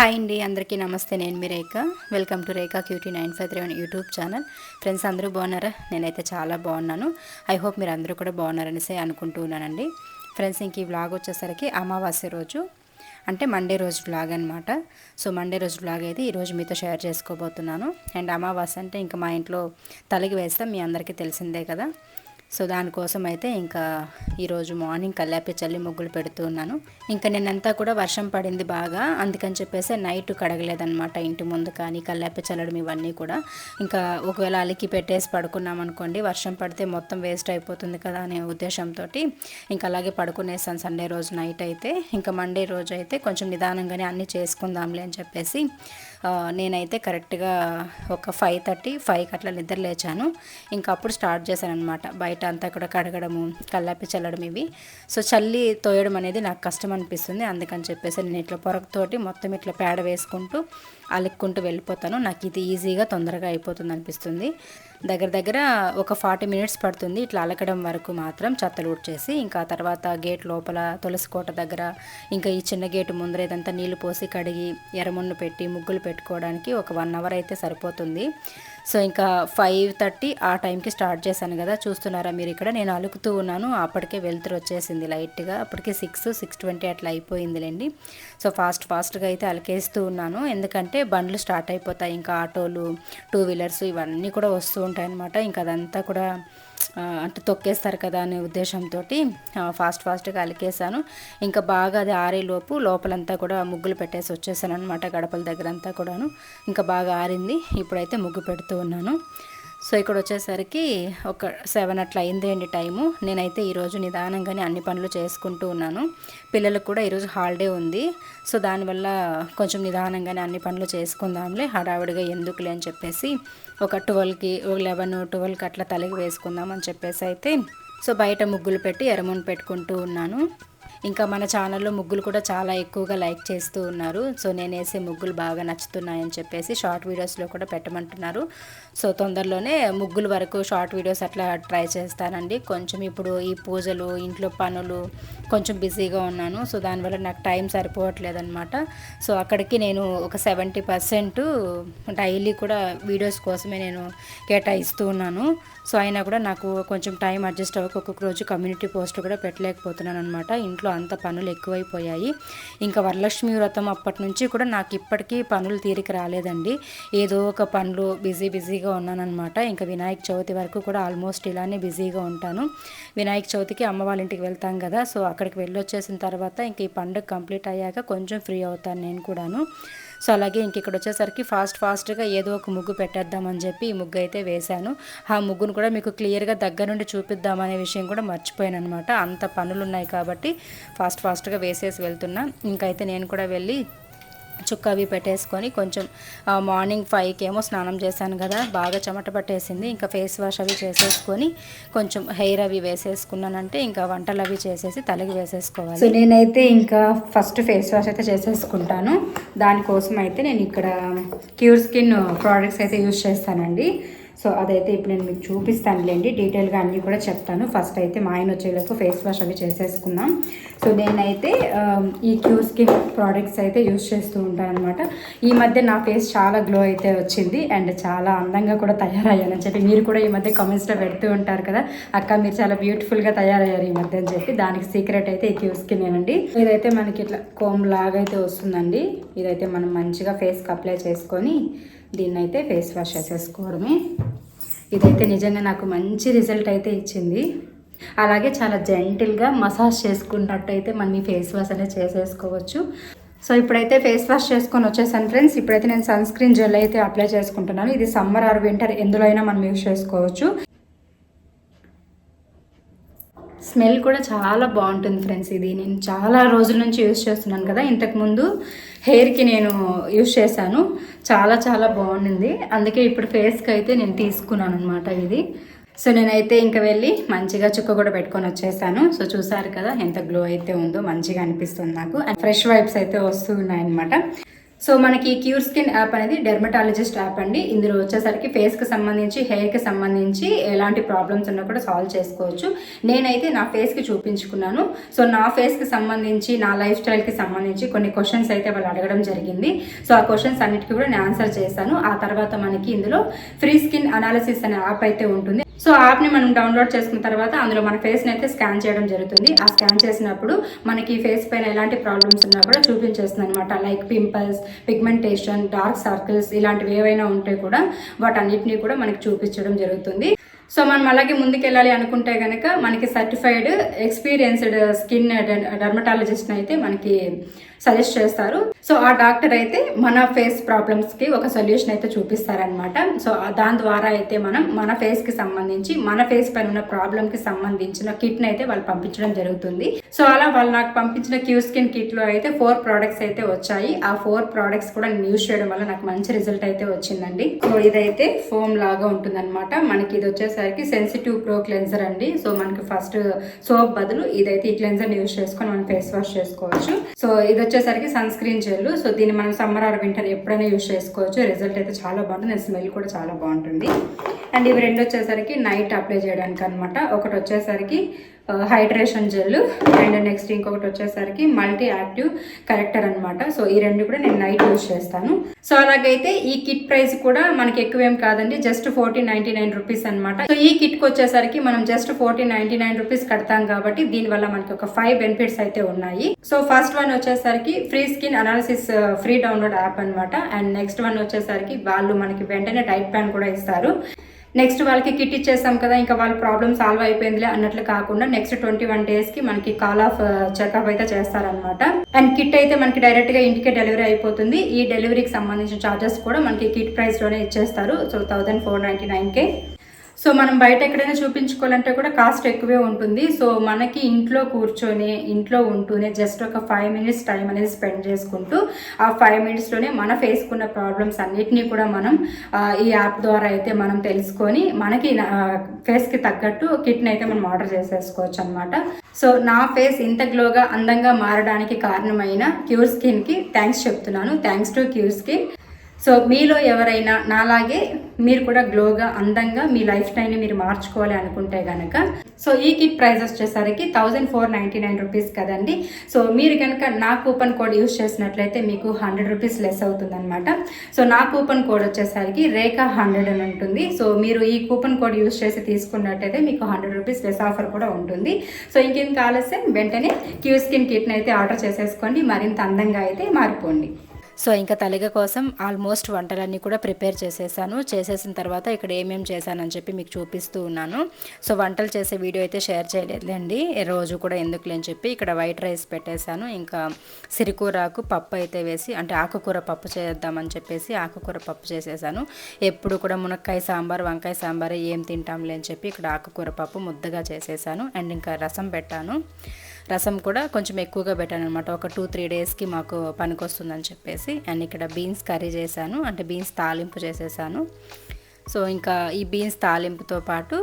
Hi అండి అందరికీ నమస్తే. నేను మీ Rekha. Welcome to Rekha cutie nine five three one YouTube channel friends అందరూ బాగున్నారా? నేనైతే చాలా బాగున్నాను. ఐ హోప్ మీరు అందరూ కూడా బాగున్నారనేసి అనుకుంటూ ఉన్నానండి ఫ్రెండ్స్ ఇంక ఈ వ్లాగ్ వచ్చేసరికి అమావాస్య రోజు. అంటే మండే రోజు బ్లాగ్ అనమాట సో మండే రోజు బ్లాగ్ అయితే ఈరోజు మీతో షేర్ చేసుకోబోతున్నాను. అండ్ అమావాస్య అంటే ఇంకా మా ఇంట్లో తలకి వేస్తాం మీ అందరికీ తెలిసిందే కదా. సో దానికోసం అయితే ఇంకా ఈరోజు మార్నింగ్ కల్లాపి చల్లి ముగ్గులు పెడుతూ ఉన్నాను. ఇంకా నిన్నంతా కూడా వర్షం పడింది బాగా. అందుకని చెప్పేసి నైట్ కడగలేదనమాట ఇంటి ముందు కానీ కల్లాపి చల్లడం ఇవన్నీ కూడా. ఇంకా ఒకవేళ అలికి పెట్టేసి పడుకున్నాం అనుకోండి వర్షం పడితే మొత్తం వేస్ట్ అయిపోతుంది కదా అనే ఉద్దేశంతో ఇంకా అలాగే పడుకునేసాను సండే రోజు నైట్ అయితే. ఇంకా మండే రోజు అయితే కొంచెం నిదానంగానే అన్నీ చేసుకుందాంలే అని చెప్పేసి నేనైతే కరెక్ట్గా ఒక ఫైవ్ థర్టీ ఫైవ్కి అట్లా నిద్ర లేచాను. ఇంకా అప్పుడు స్టార్ట్ చేశాను అనమాట బయట అంతా కూడా కడగడము కల్లాపి చల్లడం ఇవి. సో చల్లి తోయడం అనేది నాకు కష్టం అనిపిస్తుంది. అందుకని చెప్పేసి నేను ఇట్లా పొరకతోటి మొత్తం ఇట్లా పేడ వేసుకుంటూ అలుక్కుంటూ వెళ్ళిపోతాను. నాకు ఇది ఈజీగా తొందరగా అయిపోతుంది అనిపిస్తుంది. దగ్గర దగ్గర ఒక ఫార్టీ మినిట్స్ పడుతుంది. ఇట్లా అలకడం వరకు మాత్రం చెత్తలు చేసి ఇంకా తర్వాత గేట్ లోపల తులసి కోట దగ్గర ఇంకా ఈ చిన్న గేటు ముందర ఇదంతా నీళ్ళు పోసి కడిగి ఎర్రమున్ను పెట్టి ముగ్గులు పెట్టుకోవడానికి ఒక వన్ అవర్ అయితే సరిపోతుంది. సో ఇంకా ఫైవ్ థర్టీ ఆ టైంకి స్టార్ట్ చేశాను కదా చూస్తున్నారా మీరు ఇక్కడ? నేను అలుకుతూ ఉన్నాను అప్పటికే వెళ్తురు వచ్చేసింది లైట్గా. అప్పటికే సిక్స్ సిక్స్ ట్వంటీ అట్లా అయిపోయిందిలేండి. సో ఫాస్ట్ ఫాస్ట్గా అయితే అలకేస్తూ ఉన్నాను. ఎందుకంటే బండ్లు స్టార్ట్ అయిపోతాయి ఇంకా ఆటోలు టూ వీలర్స్ ఇవన్నీ కూడా వస్తూ ఉంటాయి అన్నమాట ఇంకా అదంతా కూడా అంటే తొక్కేస్తారు కదా అనే ఉద్దేశంతో ఫాస్ట్ ఫాస్ట్గా అలికేసాను ఇంకా బాగా అది ఆరేలోపు లోపలంతా కూడా ముగ్గులు పెట్టేసి వచ్చేసాను అనమాట గడపల దగ్గర అంతా కూడాను. ఇంకా బాగా ఆరింది ఇప్పుడైతే ముగ్గు పెడుతూ ఉన్నాను. సో ఇక్కడ వచ్చేసరికి ఒక సెవెన్ అట్లా అయిందండి టైము. నేనైతే ఈరోజు నిదానంగానే అన్ని పనులు చేసుకుంటూ ఉన్నాను. పిల్లలకు కూడా ఈరోజు హాలిడే ఉంది. సో దానివల్ల కొంచెం నిదానంగానే అన్ని పనులు చేసుకుందాంలే హడావిడిగా ఎందుకులే అని చెప్పేసి ఒక ట్వెల్వ్కి లెవెన్ ట్వెల్వ్కి అట్లా తలకి వేసుకుందాం అని చెప్పేసి అయితే సో బయట ముగ్గులు పెట్టి ఎరమును పెట్టుకుంటూ ఉన్నాను. ఇంకా మన ఛానల్లో ముగ్గులు కూడా చాలా ఎక్కువగా లైక్ చేస్తూ ఉన్నారు. సో నేను వేసే ముగ్గులు బాగా నచ్చుతున్నాయని చెప్పేసి షార్ట్ వీడియోస్లో కూడా పెట్టమంటున్నారు. సో తొందరలోనే ముగ్గుల వరకు షార్ట్ వీడియోస్ అట్లా ట్రై చేస్తానండి. కొంచెం ఇప్పుడు ఈ పూజలు ఇంట్లో పనులు కొంచెం బిజీగా ఉన్నాను. సో దానివల్ల నాకు టైం సరిపోవట్లేదన్నమాట. సో అక్కడికి నేను ఒక సెవెంటీ పర్సెంట్ డైలీ కూడా వీడియోస్ కోసమే నేను కేటాయిస్తూ ఉన్నాను. సో అయినా కూడా నాకు కొంచెం టైం అడ్జస్ట్ అవ్వక ఒక్కొక్క రోజు కమ్యూనిటీ పోస్ట్ కూడా పెట్టలేకపోతున్నాను అనమాట ఇంట్లో అంత పనులు ఎక్కువైపోయాయి. ఇంకా వరలక్ష్మి వ్రతం అప్పటి నుంచి కూడా నాకు ఇప్పటికీ పనులు తీరిక రాలేదండి. ఏదో ఒక పనులు బిజీ బిజీగా ఉన్నానమాట ఇంకా వినాయక చవితి వరకు కూడా ఆల్మోస్ట్ ఇలానే బిజీగా ఉంటాను. వినాయక చవితికి అమ్మ వాళ్ళ ఇంటికి వెళ్తాం కదా సో అక్కడికి వెళ్ళొచ్చేసిన తర్వాత ఇంక ఈ పండుగ కంప్లీట్ అయ్యాక కొంచెం ఫ్రీ అవుతాను నేను కూడాను. సో అలాగే ఇంక ఇక్కడ వచ్చేసరికి ఫాస్ట్ ఫాస్ట్గా ఏదో ఒక ముగ్గు పెట్టేద్దామని చెప్పి ఈ ముగ్గు అయితే వేశాను. ఆ ముగ్గును కూడా మీకు క్లియర్గా దగ్గర నుండి చూపిద్దామనే విషయం కూడా మర్చిపోయాను అనమాట అంత పనులు ఉన్నాయి కాబట్టి ఫాస్ట్ ఫాస్ట్గా వేసేసి వెళ్తున్నా. ఇంకైతే నేను కూడా వెళ్ళి చుక్క అవి పెట్టేసుకొని కొంచెం మార్నింగ్ ఫైవ్కి ఏమో స్నానం చేశాను కదా బాగా చెమట పట్టేసింది. ఇంకా ఫేస్ వాష్ అవి చేసేసుకొని కొంచెం హెయిర్ అవి వేసేసుకున్నానంటే ఇంకా వంటలు అవి చేసేసి తలకి వేసేసుకోవాలి. సో నేనైతే ఇంకా ఫస్ట్ ఫేస్ వాష్ అయితే చేసేసుకుంటాను. దానికోసం అయితే నేను ఇక్కడ క్యూర్ స్కిన్ ప్రోడక్ట్స్ అయితే యూస్ చేస్తానండి. సో అదైతే ఇప్పుడు నేను మీకు చూపిస్తానులేండి. డీటెయిల్గా అన్నీ కూడా చెప్తాను. ఫస్ట్ అయితే మా ఆయన వచ్చేలోపు ఫేస్ వాష్ అవి చేసేసుకుందాం. సో నేనైతే ఈ క్యూర్ స్కిన్ ప్రోడక్ట్స్ అయితే యూస్ చేస్తూ ఉంటాను అనమాట ఈ మధ్య నా ఫేస్ చాలా గ్లో అయితే వచ్చింది అండ్ చాలా అందంగా కూడా తయారయ్యానని చెప్పి మీరు కూడా ఈ మధ్య కామెంట్స్లో పెడుతూ ఉంటారు కదా. అక్క మీరు చాలా బ్యూటిఫుల్గా తయారయ్యారు ఈ మధ్య అని చెప్పి దానికి సీక్రెట్ అయితే ఈ క్యూర్ స్కిన్ ఏనండి. ఇదైతే మనకి ఇట్లా కోమ్ లాగా అయితే వస్తుందండి. ఇదైతే మనం మంచిగా ఫేస్కి అప్లై చేసుకొని దీన్ని అయితే ఫేస్ వాష్ చేసేసుకోవడమే. ఇదైతే నిజంగా నాకు మంచి రిజల్ట్ అయితే ఇచ్చింది. అలాగే చాలా జెంటిల్గా మసాజ్ చేసుకున్నట్టు అయితే మనం ఈ ఫేస్ వాష్ అనేది చేసేసుకోవచ్చు. సో ఇప్పుడైతే ఫేస్ వాష్ చేసుకొని వచ్చేసాను ఫ్రెండ్స్. ఇప్పుడైతే నేను సన్ స్క్రీన్ జెల్ అయితే అప్లై చేసుకుంటున్నాను. ఇది సమ్మర్ ఆర్ వింటర్ ఎందులో అయినా మనం యూస్ చేసుకోవచ్చు. స్మెల్ కూడా చాలా బాగుంటుంది ఫ్రెండ్స్ ఇది. నేను చాలా రోజుల నుంచి యూజ్ చేస్తున్నాను కదా ఇంతకుముందు హెయిర్కి నేను యూస్ చేశాను. చాలా చాలా బాగుండింది. అందుకే ఇప్పుడు ఫేస్కి అయితే నేను తీసుకున్నాను అనమాట ఇది. సో నేనైతే ఇంకా వెళ్ళి మంచిగా చుక్క కూడా పెట్టుకొని వచ్చేసాను. సో చూసారు కదా ఎంత గ్లో అయితే ఉందో మంచిగా అనిపిస్తుంది నాకు. అండ్ ఫ్రెష్ వైబ్స్ అయితే వస్తున్నాయి అనమాట సో మనకి క్యూర్ స్కిన్ యాప్ అనేది డెర్మటాలజిస్ట్ యాప్ అండి. ఇందులో వచ్చేసరికి ఫేస్కి సంబంధించి హెయిర్కి సంబంధించి ఎలాంటి ప్రాబ్లమ్స్ ఉన్నా కూడా సాల్వ్ చేసుకోవచ్చు. నేనైతే నా ఫేస్కి చూపించుకున్నాను. సో నా ఫేస్కి సంబంధించి నా లైఫ్ స్టైల్కి సంబంధించి కొన్ని క్వశ్చన్స్ అయితే వాళ్ళు అడగడం జరిగింది. సో ఆ క్వశ్చన్స్ అన్నిటికీ కూడా నేను ఆన్సర్ చేశాను ఆ తర్వాత మనకి ఇందులో ఫ్రీ స్కిన్ అనాలిసిస్ అనే యాప్ అయితే ఉంటుంది. సో యాప్ని మనం డౌన్లోడ్ చేసుకున్న తర్వాత అందులో మన ఫేస్ని అయితే స్కాన్ చేయడం జరుగుతుంది. ఆ స్కాన్ చేసినప్పుడు మనకి ఫేస్ పైన ఎలాంటి ప్రాబ్లమ్స్ ఉన్నా కూడా చూపించేస్తుంది అనమాట like pimples pigmentation dark circles ఇలాంటివి ఏవైనా ఉంటే కూడా వాటన్నిటిని కూడా మనకి చూపించడం జరుగుతుంది. సో మనం అలాగే ముందుకెళ్ళాలి అనుకుంటే కనుక మనకి సర్టిఫైడ్ ఎక్స్పీరియన్స్డ్ స్కిన్ డర్మటాలజిస్ట్ అయితే మనకి సజెస్ట్ చేస్తారు. సో ఆ డాక్టర్ అయితే మన ఫేస్ ప్రాబ్లమ్స్కి ఒక సొల్యూషన్ అయితే చూపిస్తారనమాట సో దాని ద్వారా అయితే మనం మన ఫేస్కి సంబంధించి మన ఫేస్ పైన ఉన్న ప్రాబ్లమ్కి సంబంధించిన కిట్ని అయితే వాళ్ళు పంపించడం జరుగుతుంది. సో అలా వాళ్ళు నాకు పంపించిన క్యూ స్కిన్ కిట్లో అయితే ఫోర్ ప్రోడక్ట్స్ అయితే వచ్చాయి. ఆ ఫోర్ ప్రోడక్ట్స్ కూడా నేను యూజ్ చేయడం వల్ల నాకు మంచి రిజల్ట్ అయితే వచ్చిందండి. సో ఇదైతే ఫోమ్ లాగా ఉంటుందన్నమాట. మనకి ఇది వచ్చేసరికి సెన్సిటివ్ ప్రో క్లెన్జర్ అండి. సో మనకి ఫస్ట్ సోప్ బదులు ఇదైతే ఈ క్లెన్సర్ యూజ్ చేసుకొని మనం ఫేస్ వాష్ చేసుకోవచ్చు. సో ఇది వచ్చేసరికి సన్ స్క్రీన్ జెల్. సో దీన్ని మనం సమ్మర్ ఆర్ వింటర్ ఎప్పుడైనా యూజ్ చేసుకోవచ్చు. రిజల్ట్ అయితే చాలా బాగుంటుంది. స్మెల్ కూడా చాలా బాగుంటుంది. అండ్ ఇవి రెండు వచ్చేసరికి నైట్ అప్లై చేయడానికి అనమాట ఒకటి వచ్చేసరికి హైడ్రేషన్ జెల్ అండ్ నెక్స్ట్ ఇంకొకటి వచ్చేసరికి మల్టీ యాక్టివ్ కరెక్టర్ అనమాట సో ఈ రెండు కూడా నేను నైట్ యూజ్ చేస్తాను. సో అలాగైతే ఈ కిట్ ప్రైస్ కూడా మనకి ఎక్కువేం కాదండి just fourteen ninety nine rupees అనమాట సో ఈ కిట్కి వచ్చేసరికి మనం just fourteen ninety nine rupees కడతాం కాబట్టి దీనివల్ల మనకి ఒక ఫైవ్ బెనిఫిట్స్ అయితే ఉన్నాయి. సో ఫస్ట్ వన్ వచ్చేసరికి free skin analysis free download app అనమాట అండ్ నెక్స్ట్ వన్ వచ్చేసరికి వాళ్ళు మనకి వెంటనే డైట్ ప్లాన్ కూడా ఇస్తారు. నెక్స్ట్ వాళ్ళకి కిట్ ఇచ్చేస్తాం కదా ఇంకా వాళ్ళ ప్రాబ్లమ్ సాల్వ్ అయిపోయిందిలే అన్నట్లు కాకుండా నెక్స్ట్ ట్వంటీ వన్ డేస్కి మనకి కాల్ ఆఫ్ చెకప్ అయితే చేస్తారనమాట అండ్ కిట్ అయితే మనకి డైరెక్ట్గా ఇంటికే డెలివరీ అయిపోతుంది. ఈ డెలివరీకి సంబంధించిన చార్జెస్ కూడా మనకి కిట్ ప్రైస్లోనే ఇచ్చేస్తారు. So thousand four ninety nine కే సో మనం బయట ఎక్కడైనా చూపించుకోవాలంటే కూడా కాస్ట్ ఎక్కువే ఉంటుంది. సో మనకి ఇంట్లో కూర్చొని ఇంట్లో ఉంటూనే జస్ట్ ఒక ఫైవ్ మినిట్స్ టైం అనేది స్పెండ్ చేసుకుంటూ ఆ ఫైవ్ మినిట్స్లోనే మన ఫేస్కున్న ప్రాబ్లమ్స్ అన్నిటినీ కూడా మనం ఈ యాప్ ద్వారా అయితే మనం తెలుసుకొని మనకి ఫేస్కి తగ్గట్టు కిట్ని అయితే మనం ఆర్డర్ చేసేసుకోవచ్చు అనమాట సో నా ఫేస్ ఇంత గ్లోగా అందంగా మారడానికి కారణమైన క్యూర్ స్కిన్కి థ్యాంక్స్ చెప్తున్నాను. Thanks to cure skin so మీలో ఎవరైనా నాలాగే మీరు కూడా గ్లోగా అందంగా మీ లైఫ్ స్టైల్ని మీరు మార్చుకోవాలి అనుకుంటే కనుక సో ఈ కిట్ ప్రైస్ వచ్చేసరికి thousand four ninety nine rupees కదండి. సో మీరు కనుక నా కూపన్ కోడ్ యూస్ చేసినట్లయితే మీకు హండ్రెడ్ రూపీస్ లెస్ అవుతుందన్నమాట. సో నా కూపన్ కోడ్ వచ్చేసరికి రేఖా హండ్రెడ్ అని ఉంటుంది. సో మీరు ఈ కూపన్ కోడ్ యూస్ చేసి తీసుకున్నట్టయితే మీకు హండ్రెడ్ రూపీస్ లెస్ ఆఫర్ కూడా ఉంటుంది. సో ఇంకేం ఆలస్యం వెంటనే క్యూ స్కిన్ కిట్ని అయితే ఆర్డర్ చేసేసుకోండి. మరింత అందంగా అయితే మారిపోండి. సో ఇంకా తలిగ కోసం ఆల్మోస్ట్ వంటలన్నీ కూడా ప్రిపేర్ చేసేసాను. చేసేసిన తర్వాత ఇక్కడ ఏమేమి చేశానని చెప్పి మీకు చూపిస్తూ ఉన్నాను. సో వంటలు చేసే వీడియో అయితే షేర్ చేయలేదండి. రోజు కూడా ఎందుకు లేని చెప్పి ఇక్కడ వైట్ రైస్ పెట్టేశాను. ఇంకా సిరికూరాకు పప్పు అయితే వేసి అంటే ఆకుకూర పప్పు చేద్దామని చెప్పేసి ఆకుకూర పప్పు చేసేసాను. ఎప్పుడు కూడా మునక్కాయ సాంబార్ వంకాయ సాంబార్ ఏం తింటాంలే అని చెప్పి ఇక్కడ ఆకుకూర పప్పు ముద్దగా చేసేసాను. అండ్ ఇంకా రసం పెట్టాను. రసం కూడా కొంచెం ఎక్కువగా పెట్టాను అనమాట ఒక టూ త్రీ డేస్కి మాకు పనికొస్తుందని చెప్పేసి. అండ్ ఇక్కడ బీన్స్ కర్రీ చేశాను. అంటే బీన్స్ తాలింపు చేసేసాను. సో ఇంకా ఈ బీన్స్ తాలింపుతో పాటు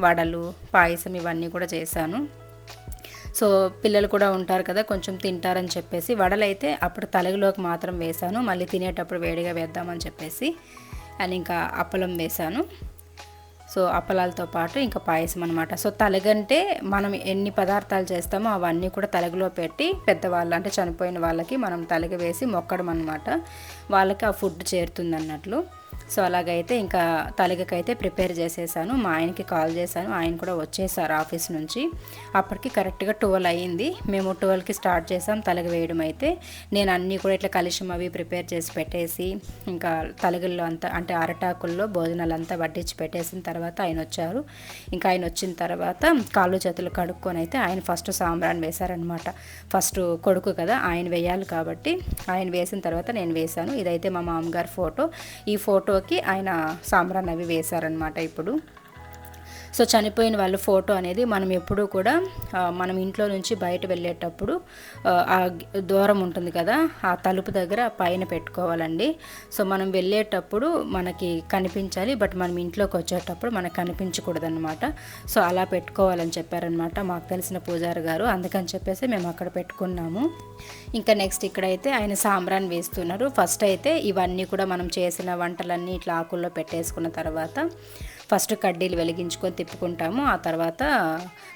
వడలు పాయసం ఇవన్నీ కూడా చేశాను. సో పిల్లలు కూడా ఉంటారు కదా కొంచెం తింటారని చెప్పేసి. వడలైతే అప్పుడు తలగిలోకి మాత్రం వేశాను. మళ్ళీ తినేటప్పుడు వేడిగా వేద్దామని చెప్పేసి. అండ్ ఇంకా అప్పలం వేశాను. సో అప్పలాలతో పాటు ఇంకా పాయసం అనమాట సో తలగంటే మనం ఎన్ని పదార్థాలు చేస్తామో అవన్నీ కూడా తలగలో పెట్టి పెద్దవాళ్ళు అంటే చనిపోయిన వాళ్ళకి మనం తలగ వేసి మొక్కడం అనమాట వాళ్ళకి ఆ ఫుడ్ చేరుతుంది అన్నట్లు. సో అలాగైతే ఇంకా తలగకైతే ప్రిపేర్ చేసేసాను. మా ఆయనకి కాల్ చేశాను. ఆయన కూడా వచ్చేసారు ఆఫీస్ నుంచి. అప్పటికి కరెక్ట్గా ట్వెల్వ్ అయ్యింది. మేము ట్వెల్వ్కి స్టార్ట్ చేసాం తలగ వేయడం అయితే. నేను అన్నీ కూడా ఇట్లా కలిషం అవి ప్రిపేర్ చేసి పెట్టేసి ఇంకా తలగల్లో అంతా అంటే అరటాకుల్లో భోజనాలు అంతా వడ్డించి పెట్టేసిన తర్వాత ఆయన వచ్చారు. ఇంకా ఆయన వచ్చిన తర్వాత కాళ్ళు చేతులు కడుక్కొని అయితే ఆయన ఫస్ట్ సాంబ్రాన్ వేశారనమాట ఫస్ట్ కొడుకు కదా ఆయన వేయాలి కాబట్టి. ఆయన వేసిన తర్వాత నేను వేశాను. ఇదైతే మా మామగారు ఫోటో. ఈ ఫోటో ఫోటోకి ఆయన సాంబ్రాన్ అవి వేశారనమాట ఇప్పుడు. సో చనిపోయిన వాళ్ళ ఫోటో అనేది మనం ఎప్పుడూ కూడా మనం ఇంట్లో నుంచి బయట వెళ్ళేటప్పుడు ఆ దూరం ఉంటుంది కదా ఆ తలుపు దగ్గర పైన పెట్టుకోవాలండి. సో మనం వెళ్ళేటప్పుడు మనకి కనిపించాలి బట్ మనం ఇంట్లోకి వచ్చేటప్పుడు మనకు కనిపించకూడదన్నమాట. సో అలా పెట్టుకోవాలని చెప్పారనమాట మాకు తెలిసిన పూజారి గారు. అందుకని చెప్పేసి మేము అక్కడ పెట్టుకున్నాము. ఇంకా నెక్స్ట్ ఇక్కడైతే ఆయన సాంబ్రాన్ వేస్తున్నారు. ఫస్ట్ అయితే ఇవన్నీ కూడా మనం చేసిన వంటలన్నీ ఇట్లా ఆకుల్లో పెట్టేసుకున్న తర్వాత ఫస్ట్ కడ్డీలు వెలిగించుకొని తిప్పుకుంటాము. ఆ తర్వాత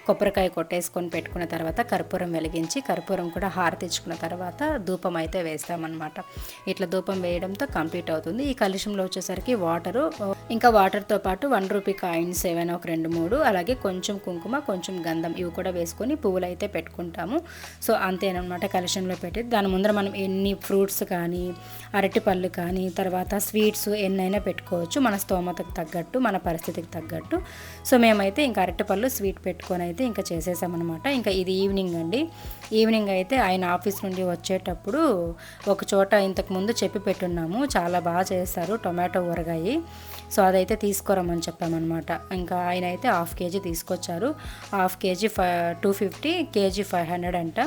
కొబ్బరికాయ కొట్టేసుకొని పెట్టుకున్న తర్వాత కర్పూరం వెలిగించి కర్పూరం కూడా హారతిచ్చుకున్న తర్వాత ధూపం అయితే వేస్తామన్నమాట. ఇట్లా ధూపం వేయడంతో కంప్లీట్ అవుతుంది. ఈ కలుషంలో వచ్చేసరికి వాటరు ఇంకా వాటర్తో పాటు వన్ రూపీ కాయిన్స్ ఏవైనా ఒక రెండు మూడు అలాగే కొంచెం కుంకుమ కొంచెం గంధం ఇవి కూడా వేసుకొని పువ్వులు అయితే పెట్టుకుంటాము. సో అంతేనమాట కలుషంలో పెట్టి దాని ముందర మనం ఎన్ని ఫ్రూట్స్ కానీ అరటిపళ్ళు కానీ తర్వాత స్వీట్స్ ఎన్నైనా పెట్టుకోవచ్చు. మన స్తోమతకు తగ్గట్టు మన పరిస్థితికి తగ్గట్టు. సో మేమైతే ఇంకా అరటిపళ్ళు స్వీట్ పెట్టుకొని అయితే ఇంకా చేసేసామన్నమాట. ఇంకా ఇది ఈవినింగ్ అండి. ఈవినింగ్ అయితే ఆయన ఆఫీస్ నుండి వచ్చేటప్పుడు ఒక చోట ఇంతకుముందు చెప్పి పెట్టున్నాము. చాలా బాగా చేస్తారు. టొమాటో ఊరగాయి. సో అదైతే తీసుకురమ్మని చెప్పామన్నమాట. ఇంకా ఆయన అయితే హాఫ్ కేజీ తీసుకొచ్చారు. Half KG five two fifty KG five hundred అంట.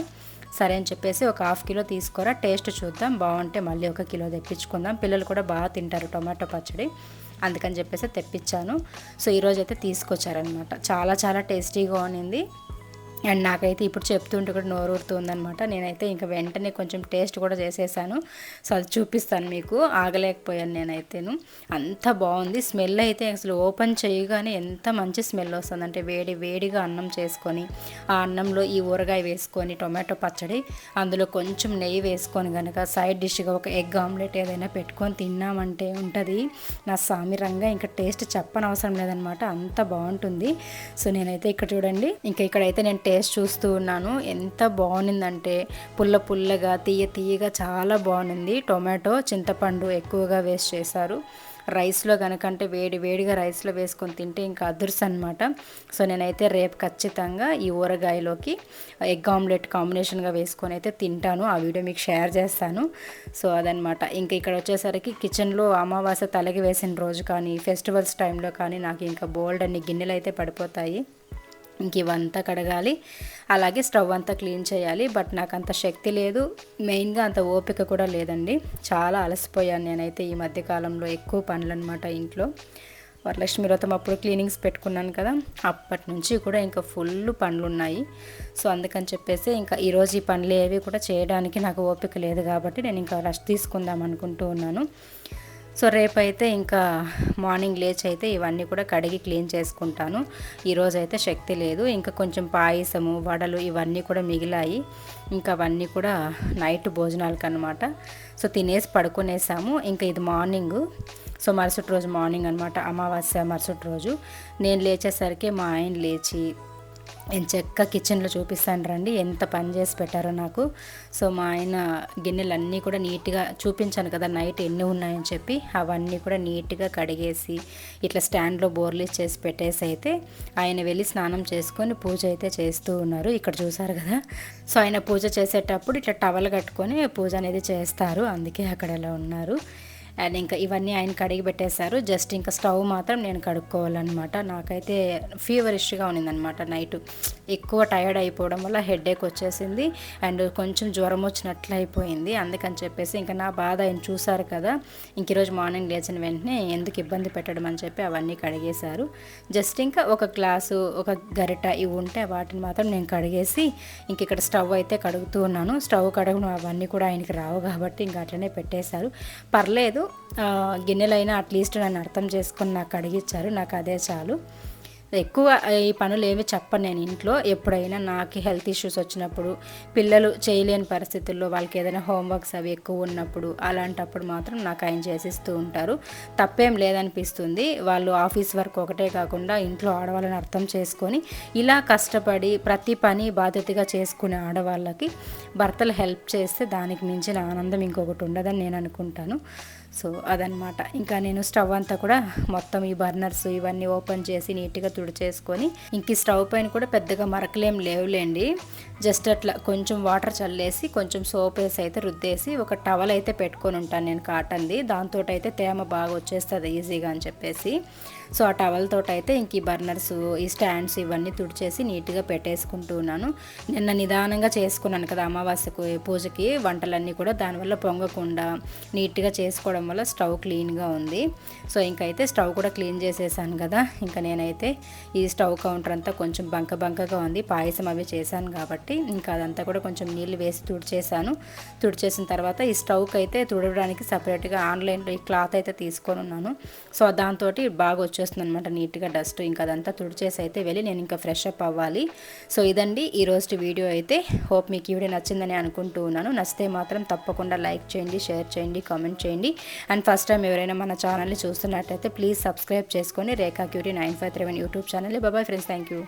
సరే అని చెప్పేసి ఒక హాఫ్ కిలో తీసుకోరా టేస్ట్ చూద్దాం. బాగుంటే మళ్ళీ ఒక కిలో తెప్పించుకుందాం. పిల్లలు కూడా బాగా తింటారు టొమాటో పచ్చడి. అందుకని చెప్పేసి తెప్పించాను. సో ఈరోజు అయితే తీసుకొచ్చారనమాట చాలా చాలా టేస్టీగా ఉన్నింది. అండ్ నాకైతే ఇప్పుడు చెప్తుంటే కూడా నోరూరుతుందనమాట నేనైతే ఇంకా వెంటనే కొంచెం టేస్ట్ కూడా చేసేసాను. సో అది చూపిస్తాను మీకు. ఆగలేకపోయాను నేనైతేను. అంత బాగుంది. స్మెల్ అయితే అసలు ఓపెన్ చేయగానే ఎంత మంచి స్మెల్ వస్తుంది. అంటే వేడి వేడిగా అన్నం చేసుకొని ఆ అన్నంలో ఈ ఊరగాయ వేసుకొని టొమాటో పచ్చడి అందులో కొంచెం నెయ్యి వేసుకొని కనుక సైడ్ డిష్గా ఒక ఎగ్ ఆమ్లెట్ ఏదైనా పెట్టుకొని తిన్నామంటే ఉంటుంది. నా సామిరంగా ఇంకా టేస్ట్ చెప్పనవసరం లేదనమాట అంత బాగుంటుంది. సో నేనైతే ఇక్కడ చూడండి. ఇంకా ఇక్కడైతే నేను టేస్ట్ చూస్తూ ఉన్నాను. ఎంత బాగుందంటే పుల్ల పుల్లగా తీయ తీయగా చాలా బాగుంది టొమాటో చింతపండు ఎక్కువగా వేస్ట్ చేశారు. రైస్లో కనుకంటే వేడి వేడిగా రైస్లో వేసుకొని తింటే ఇంకా అదుర్స్ అనమాట సో నేనైతే రేపు ఖచ్చితంగా ఈ ఊరగాయలోకి ఎగ్ ఆమ్లెట్ కాంబినేషన్గా వేసుకొని అయితే తింటాను. ఆ వీడియో మీకు షేర్ చేస్తాను. సో అదనమాట. ఇంకా ఇక్కడ వచ్చేసరికి కిచెన్లో అమావాస్య తలగి వేసిన రోజు కానీ ఫెస్టివల్స్ టైంలో కానీ నాకు ఇంకా బోల్డ్ అన్ని గిన్నెలు అయితే పడిపోతాయి. ఇంక ఇవంతా కడగాలి. అలాగే స్టవ్ అంతా క్లీన్ చేయాలి. బట్ నాకు అంత శక్తి లేదు. మెయిన్గా అంత ఓపిక కూడా లేదండి. చాలా అలసిపోయాను నేనైతే ఈ మధ్యకాలంలో ఎక్కువ పనులు అనమాట ఇంట్లో. వరలక్ష్మి వ్రతం అప్పుడు క్లీనింగ్స్ పెట్టుకున్నాను కదా. అప్పటి నుంచి కూడా ఇంకా ఫుల్ పనులు ఉన్నాయి సో అందుకని చెప్పేసి ఇంకా ఈరోజు ఈ పనులు ఏవి కూడా చేయడానికి నాకు ఓపిక లేదు కాబట్టి నేను ఇంకా రెస్ట్ తీసుకుందాం అనుకుంటూ ఉన్నాను. సో రేపైతే ఇంకా మార్నింగ్ లేచి అయితే ఇవన్నీ కూడా కడిగి క్లీన్ చేసుకుంటాను. ఈరోజు అయితే శక్తి లేదు. ఇంకా కొంచెం పాయసము వడలు ఇవన్నీ కూడా మిగిలాయి. ఇంకా అవన్నీ కూడా నైట్ భోజనాలకు అనమాట సో తినేసి పడుకునేసాము. ఇంకా ఇది మార్నింగ్. సో మరుసటి రోజు మార్నింగ్ అనమాట అమావాస్య మరుసటి రోజు. నేను లేచేసరికి మా ఆయన లేచి నేను చెక్క కిచెన్లో చూపిస్తాను రండి. ఎంత పని చేసి పెట్టారో నాకు. సో మా ఆయన గిన్నెలన్నీ కూడా నీట్గా చూపించాను కదా నైట్ ఎన్ని ఉన్నాయని చెప్పి అవన్నీ కూడా నీట్గా కడిగేసి ఇట్లా స్టాండ్లో బోర్లీస్ చేసి పెట్టేసి అయితే ఆయన వెళ్ళి స్నానం చేసుకొని పూజ అయితే చేస్తూ ఉన్నారు. ఇక్కడ చూసారు కదా. సో ఆయన పూజ చేసేటప్పుడు ఇట్లా టవల్ కట్టుకొని పూజ అనేది చేస్తారు. అందుకే అక్కడ ఎలా ఉన్నారు. అండ్ ఇంకా ఇవన్నీ ఆయన కడిగి పెట్టేశారు. జస్ట్ ఇంకా స్టవ్ మాత్రం నేను కడుక్కోవాలన్నమాట. నాకైతే ఫీవరిష్గా ఉన్నిందనమాట నైట్. ఎక్కువ టైర్డ్ అయిపోవడం వల్ల హెడేక్ వచ్చేసింది. అండ్ కొంచెం జ్వరం వచ్చినట్లు అయిపోయింది. అందుకని చెప్పేసి ఇంకా నా బాధ ఆయన చూసారు కదా. ఇంక ఈరోజు మార్నింగ్ లేచిన వెంటనే ఎందుకు ఇబ్బంది పెట్టడం అని చెప్పి అవన్నీ కడిగేశారు. జస్ట్ ఇంకా ఒక గ్లాసు ఒక గరిట ఇవి ఉంటే వాటిని మాత్రం నేను కడిగేసి ఇంక ఇక్కడ స్టవ్ అయితే కడుగుతూ ఉన్నాను. స్టవ్ కడుగును అవన్నీ కూడా ఆయనకి రావు కాబట్టి ఇంకా అట్లనే పెట్టేశారు. పర్లేదు గిన్నెలైనా అట్లీస్ట్ నన్ను అర్థం చేసుకొని నాకు అడిగిచ్చారు. నాకు అదే చాలు. ఎక్కువ ఈ పనులు ఏమి చెప్పను నేను ఇంట్లో. ఎప్పుడైనా నాకు హెల్త్ ఇష్యూస్ వచ్చినప్పుడు పిల్లలు చేయలేని పరిస్థితుల్లో వాళ్ళకి ఏదైనా హోంవర్క్స్ అవి ఎక్కువ ఉన్నప్పుడు అలాంటప్పుడు మాత్రం నాకు ఆయన చేసిస్తూ ఉంటారు. తప్పేం లేదనిపిస్తుంది. వాళ్ళు ఆఫీస్ వర్క్ ఒకటే కాకుండా ఇంట్లో ఆడవాళ్ళని అర్థం చేసుకొని ఇలా కష్టపడి ప్రతి పని బాధ్యతగా చేసుకునే ఆడవాళ్ళకి భర్తలు హెల్ప్ చేస్తే దానికి మించిన ఆనందం ఇంకొకటి ఉండదని నేను అనుకుంటాను. సో అదనమాట ఇంకా నేను స్టవ్ అంతా కూడా మొత్తం ఈ బర్నర్స్ ఇవన్నీ ఓపెన్ చేసి నీట్గా తుడిచేసుకొని ఇంక ఈ స్టవ్ పైన కూడా పెద్దగా మరకలేం లేవులేండి. జస్ట్ అట్లా కొంచెం వాటర్ చల్లేసి కొంచెం సోప్ వేసి అయితే రుద్దేసి ఒక టవల్ అయితే పెట్టుకొని ఉంటాను నేను కాటన్ది. దాంతో అయితే తేమ బాగా వచ్చేస్తుంది ఈజీగా అని చెప్పేసి. సో ఆ టవల్ తోట అయితే ఇంక ఈ బర్నర్స్ ఈ స్టాండ్స్ ఇవన్నీ తుడిచేసి నీట్గా పెట్టేసుకుంటూ ఉన్నాను. నిన్న నిదానంగా చేసుకున్నాను కదా అమావాస్యకు పూజకి వంటలన్నీ కూడా. దానివల్ల పొంగకుండా నీట్గా చేసుకోవడం వల్ల స్టవ్ క్లీన్గా ఉంది. సో ఇంకైతే స్టవ్ కూడా క్లీన్ చేసేసాను కదా. ఇంకా నేనైతే ఈ స్టవ్ కౌంటర్ అంతా కొంచెం బంక బంకగా ఉంది. పాయసం అవి చేశాను కాబట్టి ఇంకా అదంతా కూడా కొంచెం నీళ్ళు వేసి తుడిచేసాను తుడిచేసిన తర్వాత ఈ స్టవ్కి అయితే తుడవడానికి సపరేట్గా ఆన్లైన్లో ఈ క్లాత్ అయితే తీసుకొని ఉన్నాను. సో దాంతో బాగా వచ్చేస్తుంది అనమాట నీట్గా డస్ట్. ఇంకా అదంతా తుడిచేసి అయితే వెళ్ళి నేను ఇంకా ఫ్రెష్ అప్ అవ్వాలి. సో ఇదండి ఈ రోజు వీడియో అయితే. హోప్ మీకు ఈ వీడియో నచ్చిందని అనుకుంటూ ఉన్నాను. నచ్చితే మాత్రం తప్పకుండా లైక్ చేయండి షేర్ చేయండి కామెంట్ చేయండి. అండ్ ఫస్ట్ టైం ఎవరైనా మన ఛానల్ని చూస్తున్నట్టయితే ప్లీజ్ సబ్స్క్రైబ్ చేసుకొని Rekha cutie nine five three one YouTube channel బాబాయ్ ఫ్రెండ్స్ థ్యాంక్ యూ